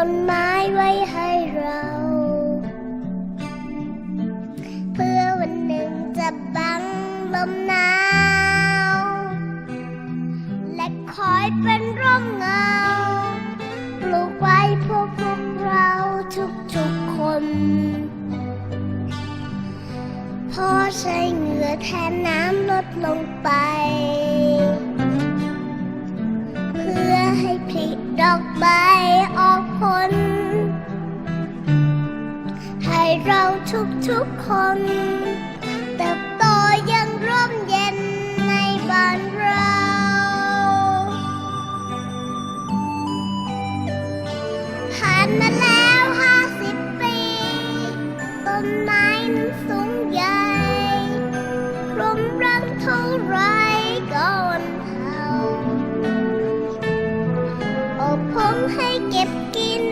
ต้นไม้ไว้ให้เรา เพื่อวันหนึ่งจะบังลมหนาว และคอยเป็นร่มเงา ปลูกไว้พวกพวกเราทุกๆคน พอใช้เหงื่อแทนน้ำลดลงไปเพื่อให้ผลิดอกไม้ เราทุกๆคนเติบโตยังร่มเย็นในบ้านเรา ผ่านมาแล้วห้าสิบปี ต้นไม้นั้นสูงใหญ่ร่มรังเท่าไรก่อนเฮาอบพงให้เก็บกิน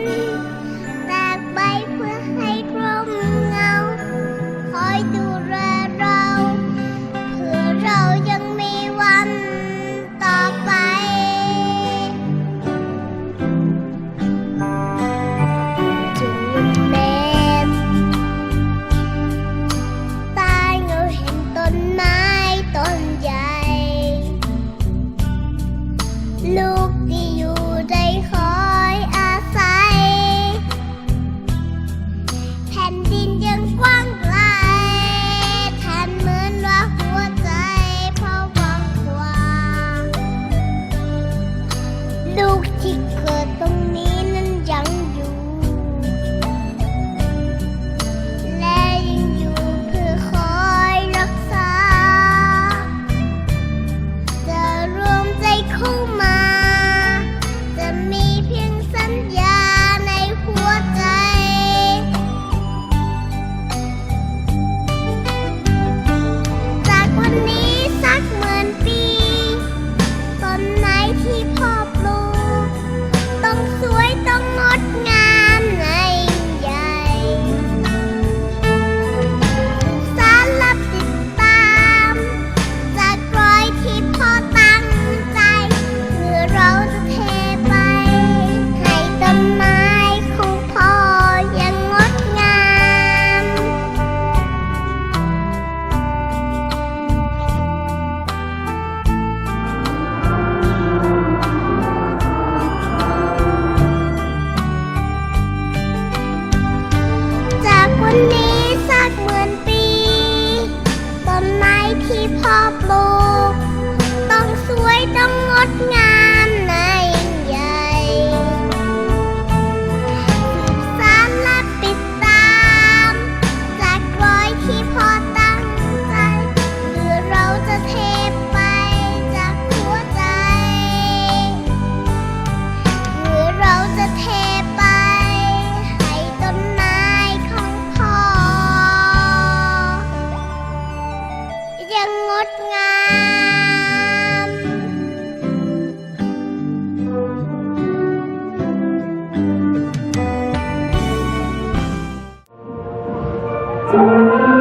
Música